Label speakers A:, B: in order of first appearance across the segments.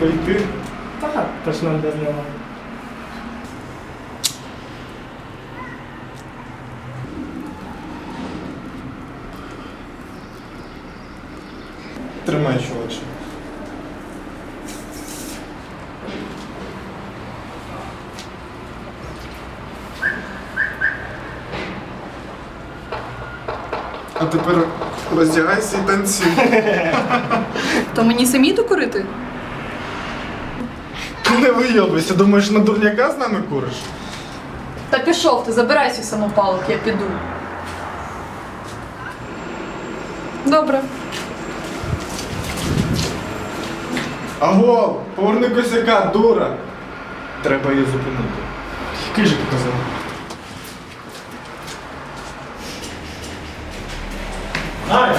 A: Прийти? Так, почнемо без нього. Тримай, чуваче. А тепер роздягайся і танцюй.
B: То мені самі докурити?
A: Не вийобуйся, думаєш, на дурняка з нами куриш?
B: Та пішов ти, забирай свій самопалок, я піду. Добре.
A: Аго, поверни косяка, дура! Треба її зупинити. Який же показав? Ай!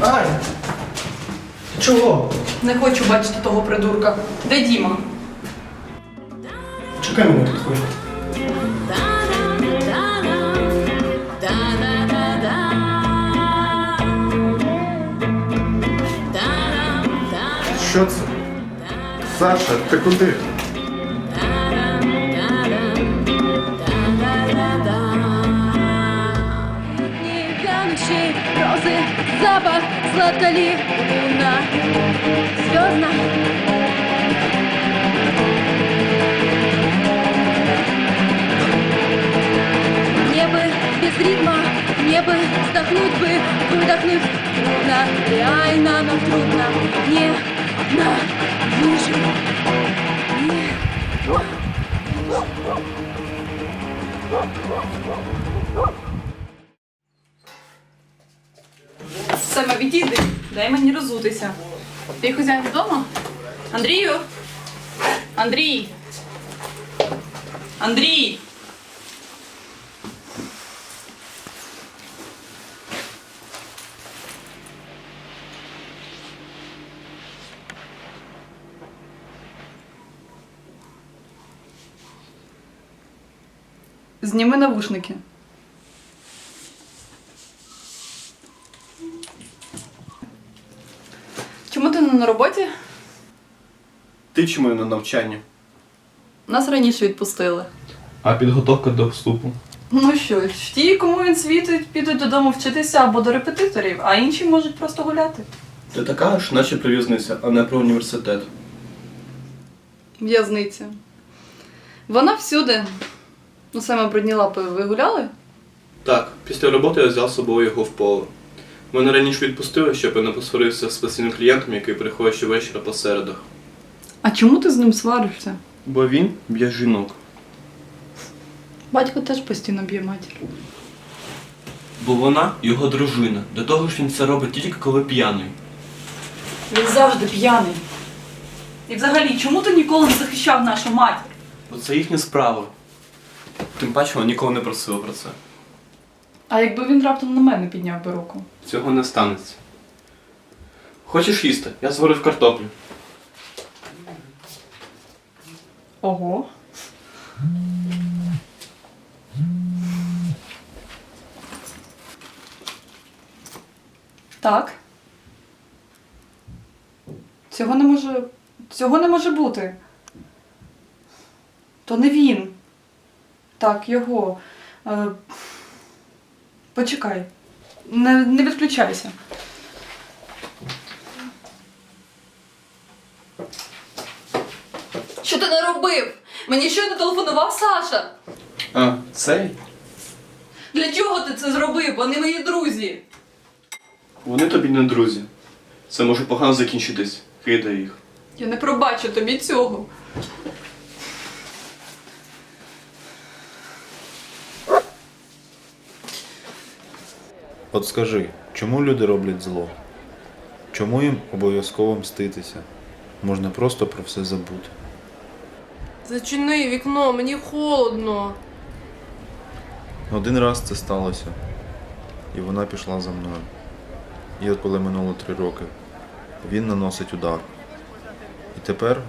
A: Ай! Ти Чого?
B: Не хочу бачити того придурка. Де Діма?
A: Чекай мене тут хвилю. Що це? Саша, ти куди?
C: Вянущие розы, запах сладколи, луна, звездно. Мне бы без ритма, мне бы вздохнуть бы, выдохнуть трудно, реально, но трудно. Не на вижу. Не
B: Саме відійди, дай мені розутися. Ти хазяїн вдома? Андрію? Андрій! Андрій! Зніми навушники. Чому ти не на роботі?
D: Ти чому на навчанні?
B: Нас раніше відпустили.
D: А підготовка до вступу.
B: Ну що ті, кому він світить, підуть додому вчитися або до репетиторів, а інші можуть просто гуляти.
D: Ти така ж, наче привізниця, а не про університет.
B: В'язниця. Вона всюди. Ну, саме брудні лапи ви гуляли?
D: Так, після роботи я взяв з собою його в поле. Мене раніше відпустили, щоб я не посварився з постійним клієнтом, який приходить щовечора по середах.
B: А чому ти з ним сваришся?
D: Бо він б'є жінок.
B: Батько теж постійно б'є матір.
D: Бо вона його дружина. До того ж він це робить тільки коли п'яний.
B: Він завжди п'яний. І взагалі, чому ти ніколи не захищав нашу матір?
D: Бо це їхня справа. Тим паче вона ніколи не просила про це.
B: А якби він раптом на мене підняв би руку?
D: Цього не станеться. Хочеш їсти? Я зварив картоплю.
B: Ого. Так. Цього не може. Цього не може бути. То не він. Так, його. Е... Почекай. Не, не відключайся. Що ти наробив? Мені щойно телефонував Саша.
D: А, цей?
B: Для чого ти це зробив? Вони мої друзі.
D: Вони тобі не друзі. Це може погано закінчитись. Кидай їх.
B: Я не пробачу тобі цього.
E: От скажи, чому люди роблять зло? Чому їм обов'язково мститися? Можна просто про все забути.
F: Зачини вікно, мені холодно.
E: Один раз це сталося, і вона пішла за мною. І от коли минуло три роки, він наносить удар. І тепер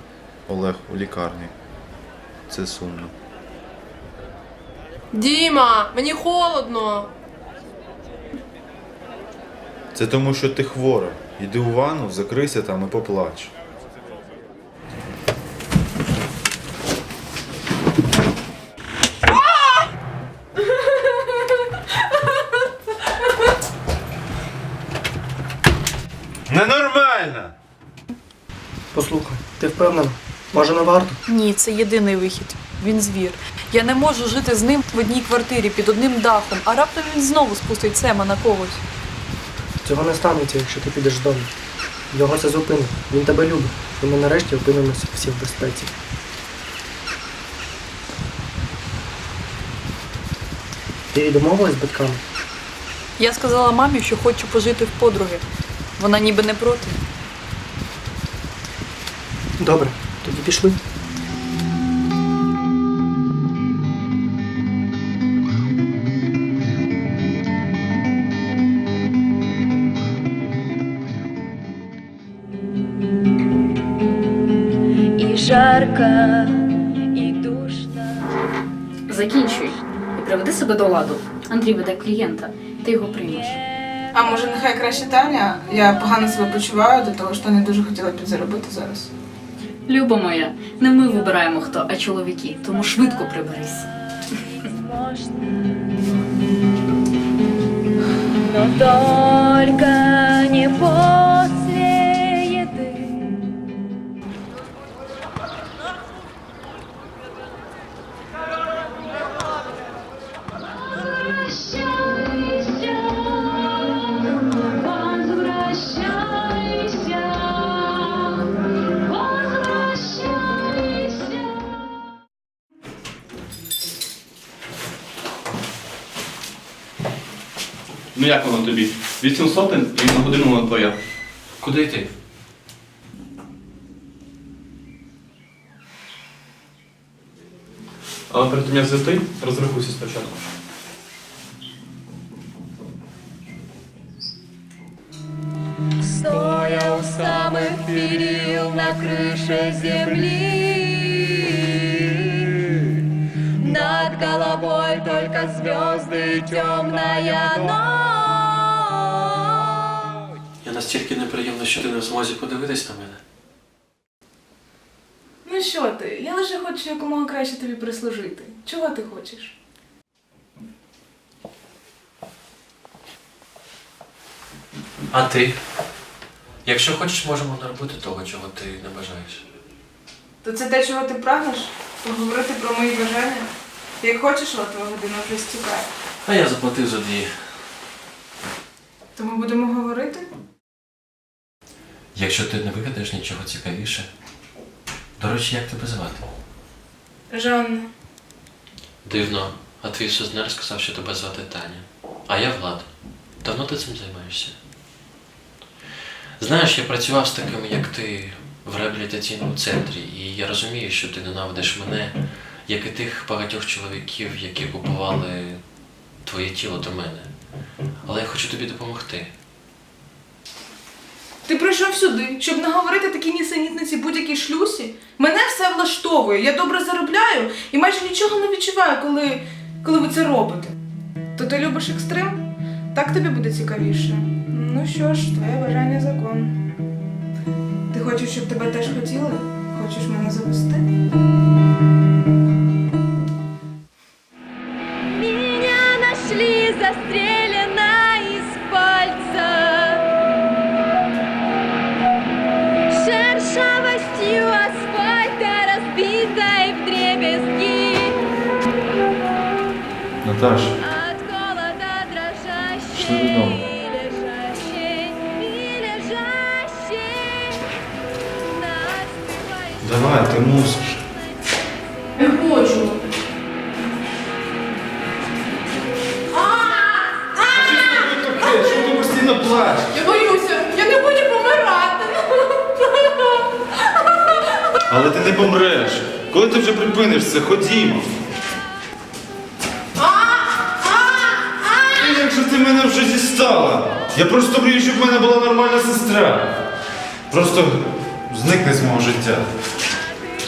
E: Олег у лікарні. Це сумно.
F: Діма, мені холодно.
E: Це тому, що ти хвора. Йди у ванну, закрийся там і поплач. Ненормально!
G: Послухай, ти впевнена? Може не варто?
B: Ні, це єдиний вихід. Він звір. Я не можу жити з ним в одній квартирі під одним дахом, а раптом він знову спустить сема на когось.
G: Цього не станеться, якщо ти підеш дому. Його це зупинить. Він тебе любить. І ми нарешті опинимося всі в безпеці. Ти домовилась з батьками?
B: Я сказала мамі, що хочу пожити в подруги. Вона ніби не проти.
G: Добре, тоді пішли.
C: И жарко, и душно.
H: Закінчуй і приведи себе до ладу. Андрій веде клієнта, ти його приймеш.
I: А може нехай краще Таня? Я погано себе почуваю до того, що не дуже хотіла підзаробити зараз.
H: Люба моя, не ми вибираємо хто, а чоловіки, тому швидко приберись.
C: Но только не после
D: Ну як воно тобі? Вісім сотень і на годину вона твоя.
J: Куди йти?
D: Але перед тим як зайти, розрахуйся спочатку.
C: Стоя у самых перил на крыше земли Над головой только звезды и темная ночь
J: Я настільки неприємно, що ти не в змозі подивитись на мене.
I: Ну що ти? Я лише хочу якомога краще тобі прислужити. Чого ти хочеш?
J: А ти? Якщо хочеш, можемо не робити того, чого ти не бажаєш.
I: То це те, чого ти прагнеш? Поговорити про мої бажання? Як хочеш, година вже стікає.
J: А я заплатив за дві.
I: То ми будемо говорити?
J: Якщо ти не вигадаєш нічого цікавіше. До речі, як тебе звати?
I: Жанна.
J: Дивно, а твій сузнер сказав, що тебе звати Таня. А я Влад. Давно ти цим займаєшся? Знаєш, я працював з такими, як ти, в реабілітаційному центрі, і я розумію, що ти ненавидиш мене, як і тих багатьох чоловіків, які купували твоє тіло до мене. Але я хочу тобі допомогти.
I: Ти прийшов сюди, щоб наговорити такі нісенітниці будь-якій шлюсі? Мене все влаштовує, я добре заробляю і майже нічого не відчуваю, коли, коли ви це робите. То ти любиш екстрим? Так тобі буде цікавіше. Ну що ж, твоє бажання закон. Ти хочеш, щоб тебе теж хотіли? Хочеш мене завести?
E: Наташ,
C: От голода дрожащей
E: Пішли додому. давай, ти мусиш.
I: Не хочу.
F: Що ти постійно плачеш?
I: Я боюся, я не хочу помирати.
E: Але ти не помреш. Коли ти вже припиниш це, ходімо. Я просто мрію, щоб в мене була нормальна сестра. Просто зникни з мого життя.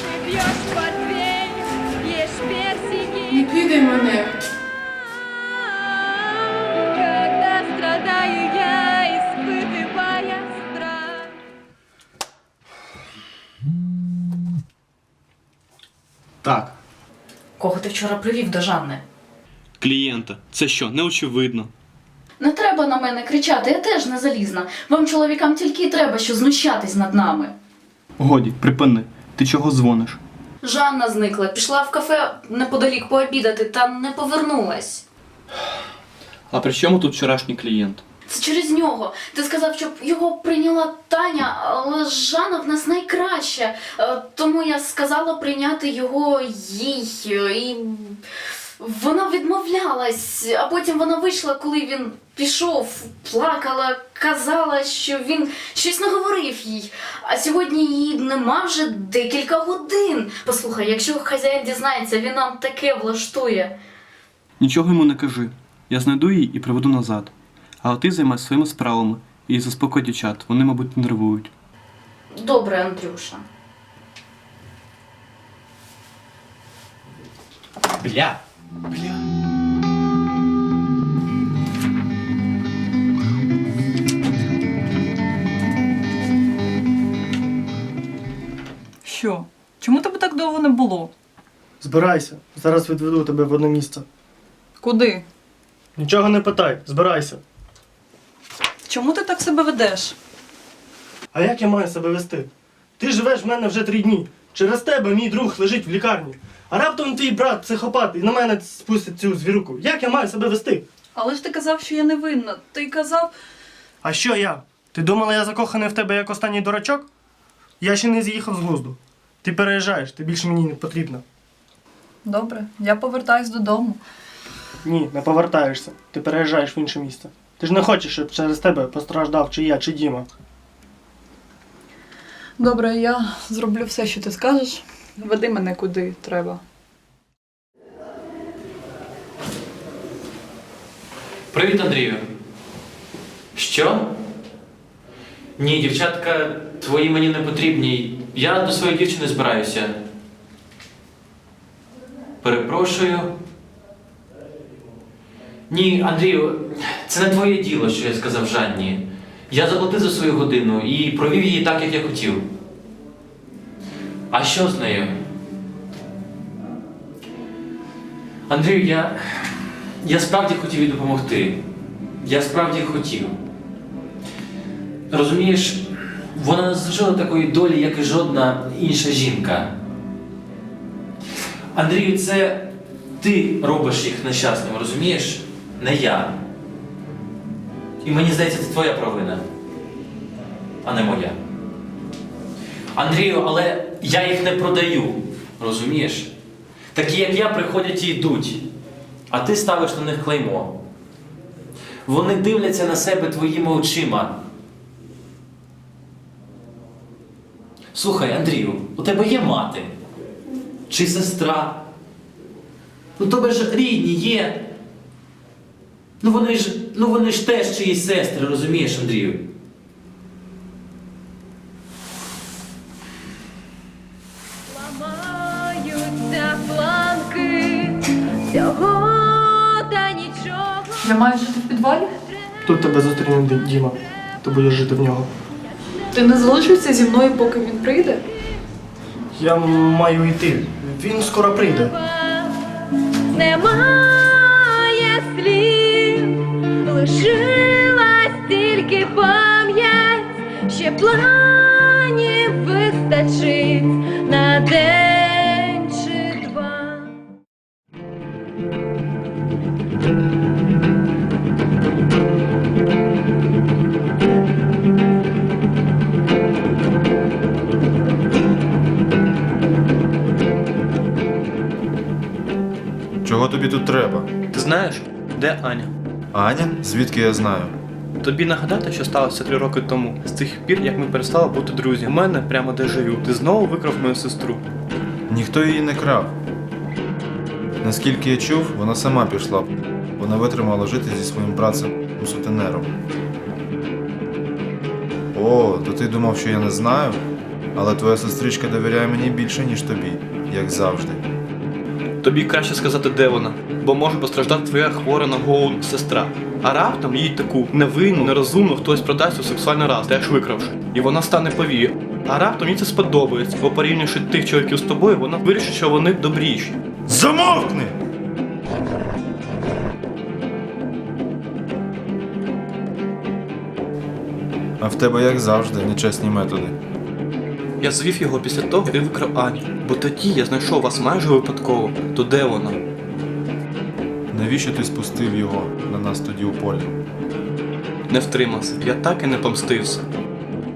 C: Ты пьешь портвейн, ешь персики
I: Не кидай мене.
C: Когда страдаю я, испытывая страх
F: Так.
H: Кого ти вчора привів до Жанни?
D: Клієнта. Це що, не очевидно?
H: Не треба на мене кричати, я теж не залізна. Вам, чоловікам, тільки й треба, що знущатись над нами.
D: Годі, припини. Ти чого дзвониш?
H: Жанна зникла, пішла в кафе неподалік пообідати та не повернулась.
D: А при чому тут вчорашній клієнт?
H: Це через нього. Ти сказав, щоб його прийняла Таня, але Жанна в нас найкраща. Е, Тому я сказала прийняти його їй. е, І вона відмовлялась, а потім вона вийшла, коли він пішов, плакала, казала, що він щось наговорив їй. А сьогодні її нема вже декілька годин. Послухай, якщо хазяїн дізнається, він нам таке влаштує.
D: Нічого йому не кажи. Я знайду її і приведу назад. А ти займайся своїми справами і заспокой дівчат, вони, мабуть, нервують.
H: Добре, Андрюша.
D: Бля.
B: Що? Чому тебе так довго не було?
G: Збирайся, зараз відведу тебе в одне місце.
B: Куди?
G: Нічого не питай, збирайся.
B: Чому ти так себе ведеш?
G: А як я маю себе вести? Ти живеш в мене вже три дні. Через тебе мій друг лежить в лікарні. А раптом твій брат психопат і на мене спустить цю звіруку. Як я маю себе вести?
B: Але ж ти казав, що я не винна. Ти казав.
G: А що я? Ти думала, я закоханий в тебе як останній дурачок? Я ще не з'їхав з глузду. Ти переїжджаєш, ти більше мені не потрібна.
B: Добре, я повертаюсь додому.
G: Ні, не повертаєшся. Ти переїжджаєш в інше місце. Ти ж не хочеш, щоб через тебе постраждав чи я, чи Діма.
B: Добре, я зроблю все, що ти скажеш. Веди мене куди треба.
K: Привіт, Андрію. Що? Ні, дівчатка, твої мені не потрібні. Я до своєї дівчини збираюся. Перепрошую. Ні, Андрію, це не твоє діло, що я сказав Жанні. Я заплатив за свою годину і провів її так, як я хотів. А що з нею? Андрію, я. Я справді хотів їй допомогти. Я справді хотів. Розумієш, вона не заслужила такої долі, як і жодна інша жінка. Андрію, це ти робиш їх нещасними, розумієш? Не я. І мені здається, це твоя провина, а не моя. Андрію, але я їх не продаю, розумієш? Такі, як я, приходять і йдуть, а ти ставиш на них клеймо. Вони дивляться на себе твоїми очима. Слухай, Андрію, у тебе є мати? Чи сестра? Ну тебе ж рідні є. Ну вони ж, ну вони ж теж чиїсь сестри, розумієш, Андрію?
C: Ламаються планки цього та нічого.
B: Я маю жити в підвалі?
G: Тут тебе зустріне Ді- Діма. Ти будеш жити в нього.
B: Ти не залишишся зі мною, поки він прийде?
G: Я маю йти. Він скоро прийде.
C: Немає слів, лишилась тільки пам'ять, ще планів вистачить на день чи два.
E: Чого тобі тут треба?
D: Ти знаєш, де Аня?
E: Аня? Звідки я знаю?
D: Тобі нагадати, що сталося три роки тому, з тих пір, як ми перестали бути друзі. У мене прямо дежавю. Ти знову викрав мою сестру.
E: Ніхто її не крав. Наскільки я чув, вона сама пішла. Вона витримала жити зі своїм братцем сутенером. О, то ти думав, що я не знаю? Але твоя сестричка довіряє мені більше, ніж тобі, як завжди.
D: Тобі краще сказати, де вона, бо може постраждати твоя хвора на голову сестра. А раптом їй таку невинну, нерозумну хтось продасть у сексуальний раз, теж викравши. І вона стане повією. А раптом їй це сподобається, бо порівнюючи тих чоловіків з тобою, вона вирішить, що вони добріші.
E: Замовкни! А в тебе, як завжди, нечесні методи.
D: Я звів його після того і викрав Аню. Бо тоді я знайшов вас майже випадково. То де вона?
E: Навіщо ти спустив його на нас тоді у полі?
D: Не втримався. Я так і не помстився.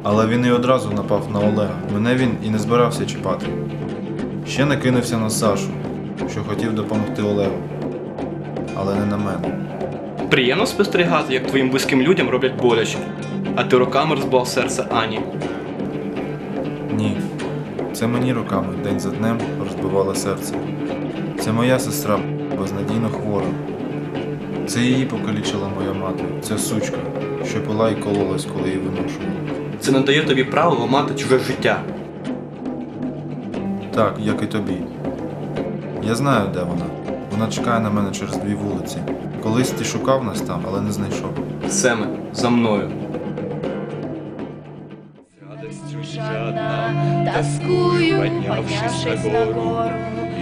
E: Але він і одразу напав на Олега. Мене він і не збирався чіпати. Ще накинувся на Сашу, що хотів допомогти Олегу. Але не на мене.
D: Приємно спостерігати, як твоїм близьким людям роблять боляче. А ти роками розбав серце Ані.
E: Це мені роками день за днем розбивало серце. Це моя сестра безнадійно хвора. Це її покалічила моя мати. Це сучка, що пила і кололась, коли її виношувала.
D: Це не дає тобі права ламати чуже життя.
E: Так, як і тобі. Я знаю, де вона. Вона чекає на мене через дві вулиці. Колись ти шукав нас там, але не знайшов.
D: Семе, за мною.
C: Жадна, тоскую, поднявшись на гору,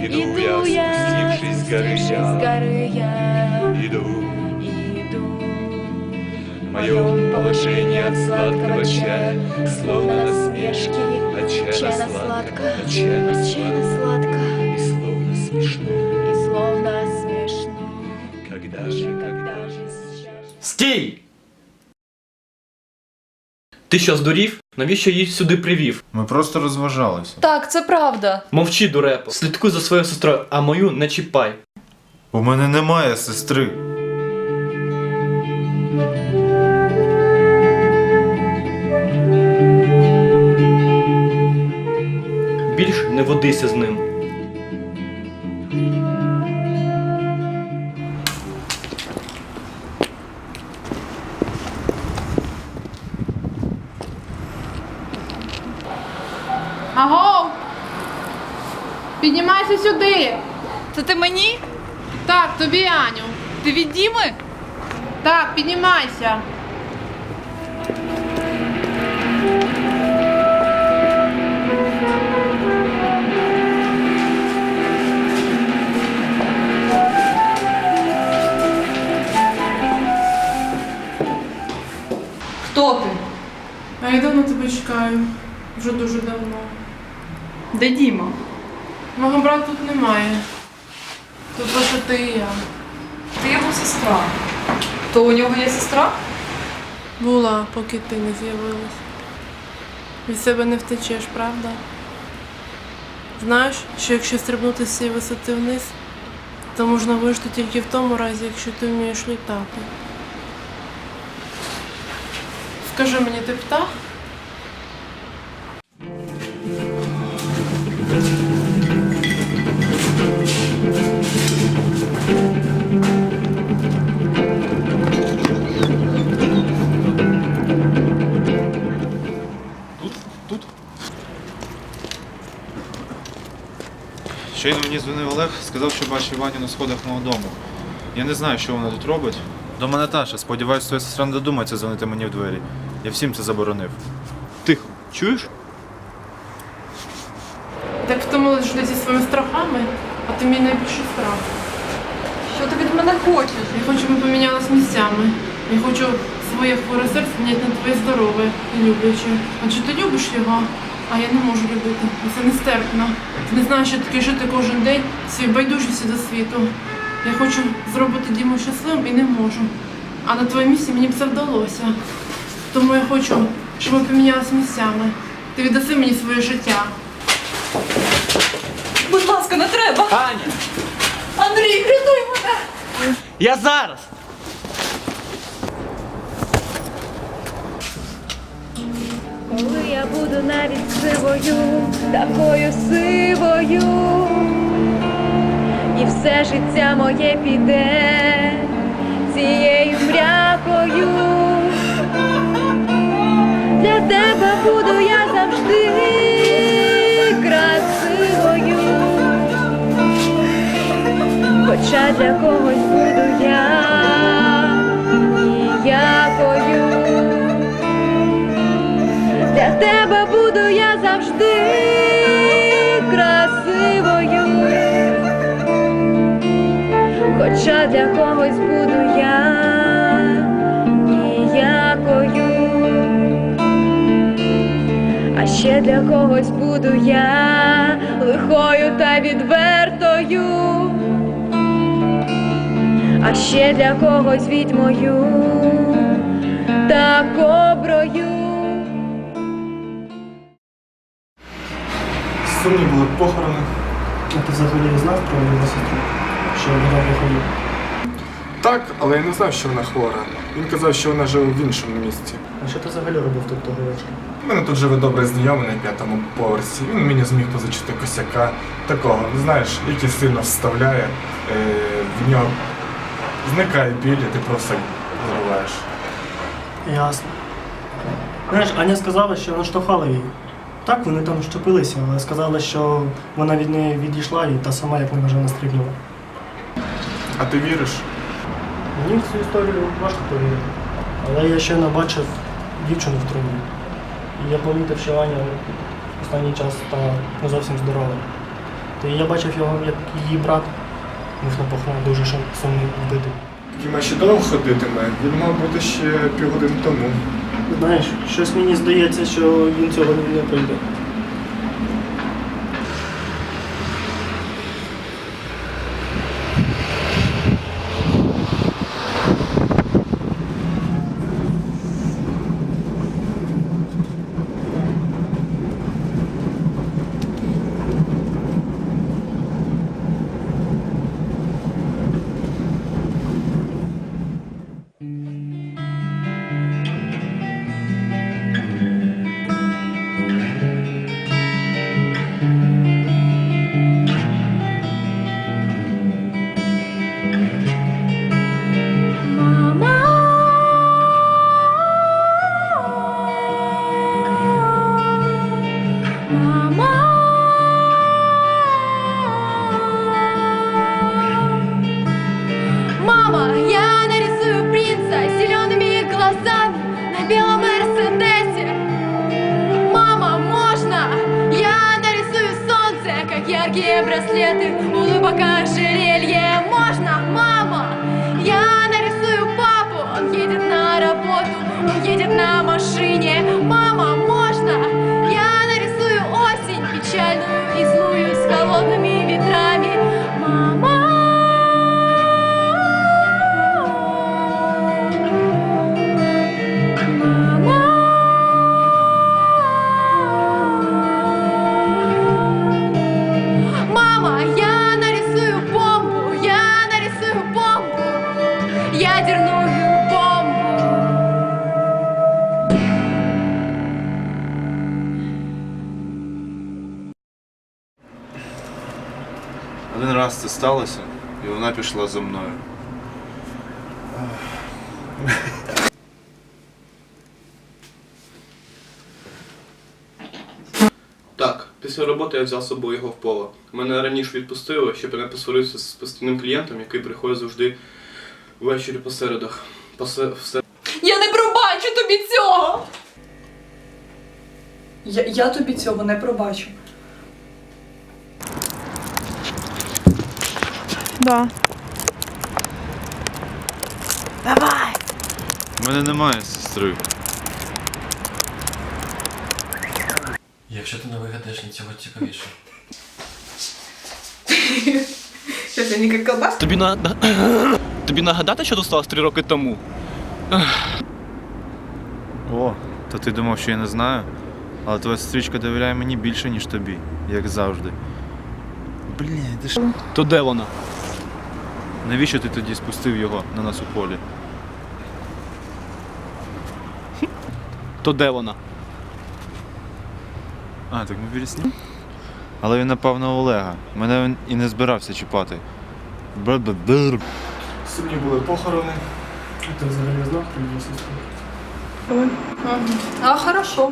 C: Иду я, спустившись с горы я,
L: Иду,
C: иду.
L: в моем положении от сладкого чая, словно насмешки,
C: Отчаянно сладко,
L: сладко, отчаянно сладко,
C: сладко,
L: и словно смешно.
C: и словно смешно.
L: Когда же,
C: Когда же сейчас?
D: Ти що здурів? Навіщо її сюди привів?
E: Ми просто розважалися.
B: Так, це правда.
D: Мовчи, дурепо. Слідкуй за своєю сестрою, а мою не чіпай.
E: У мене немає сестри.
D: Більш не водися з ним.
F: Сюди!
B: Це ти мені?
F: Так, тобі, Аню.
B: Ти від Діми?
F: Так, піднімайся.
B: Хто ти?
F: А я давно тебе чекаю. Вже дуже давно.
B: Де Діма?
F: Мого брата тут немає. Тут лише ти і я.
B: Ти його сестра. То у нього є сестра?
F: Була, поки ти не з'явилась. Від себе не втечеш, правда? Знаєш, що якщо стрибнути з цієї висоти вниз, то можна вижити тільки в тому разі, якщо ти вмієш літати. Скажи мені, ти птах?
E: Щойно мені дзвонив Олег, сказав, що бачив Ваню на сходах мого дому. Я не знаю, що вона тут робить. До мене Таша, сподіваюся, твоя сестра не додумається дзвонити мені в двері. Я всім це заборонив.
D: Тихо, чуєш?
F: Так втомилась жити зі своїми страхами, а ти мій найбільший страх.
B: Що ти від мене хочеш?
F: Я хочу, щоб ми помінялись місцями. Я хочу своє хворе серце міняти на твоє здорове і любляче. Адже ти любиш його, а я не можу любити. Це нестерпно. Не знаєш, що таке жити кожен день в своїй байдужості до світу. Я хочу зробити Діму щасливим і не можу. А на твоєму місці мені б це вдалося. Тому я хочу, щоб ми помінялись місцями. Ти віддаси мені своє життя.
B: Будь ласка, не треба.
D: Аня!
B: Андрій, рятуй мене!
D: Я зараз!
C: Я буду навіть сивою, такою сивою, і все життя моє піде цією мрякою. Для тебе буду я завжди красивою, хоча для когось буду я хоча для когось буду я ніякою, А ще для когось буду я лихою та відвертою, а ще для когось відьмою та коброю.
A: Сумні були похорони.
G: А ти взагалі знав про його сестру? Що вона приходила?
A: Так, але я не знав, що вона хвора. Він казав, що вона живе в іншому місці.
G: А що ти взагалі робив тут того вечора?
A: У мене тут живе добрий знайомий на п'ятому поверсі. Він мені зміг позичити косяка такого, знаєш, який сильно вставляє, е, в нього зникає біль, і ти просто зариваєш.
G: Ясно. Знаєш, Аня сказала, що вона штовхала її. Так, вони там щепилися, але сказала, що вона від неї відійшла і та сама, як неважно, стрибнула.
A: А ти віриш?
G: Мені в цю історію важко повірити. Але я ще не бачив дівчину в труні. І я помітив, що Аня останній час стала не зовсім здорова. Та я бачив його, як її брат був на похороні дуже сумний вбитий.
A: Кіма ще довго ходитиме, він мав бути ще півгодини тому.
G: Знаєш, щось мені здається, що він цього не прийде.
C: Браслеты, улыбок ожерелье. Можно, мама?
E: Раз це сталося, і вона пішла за мною.
D: Так, після роботи я взяв з собою його в поле. Мене раніше відпустили, щоб я не посварився з постійним клієнтом, який приходить завжди ввечері по середах. Посе... все-
B: Я не пробачу тобі цього! Я, я тобі цього не пробачу.
F: Да.
E: У мене немає сестри.
K: Якщо ти не вигадаєш нічого цікавіше.
I: Що це, ніяка колбаска?
D: Тобі на... Тобі нагадати, що тут сталося три роки тому?
E: О, то ти думав, що я не знаю? Але твоя сестричка довіряє мені більше, ніж тобі, як завжди. Блін, ти ж.
D: То де вона?
E: Навіщо ти тоді спустив його на нас у полі?
D: То де вона?
E: А, так ми вірісні? Але він напав на Олега. Мене він і не збирався чіпати. Бр-бр-бр.
A: Сумні були похорони.
G: Ти взагалі знав про її сестру?
B: А, хорошо.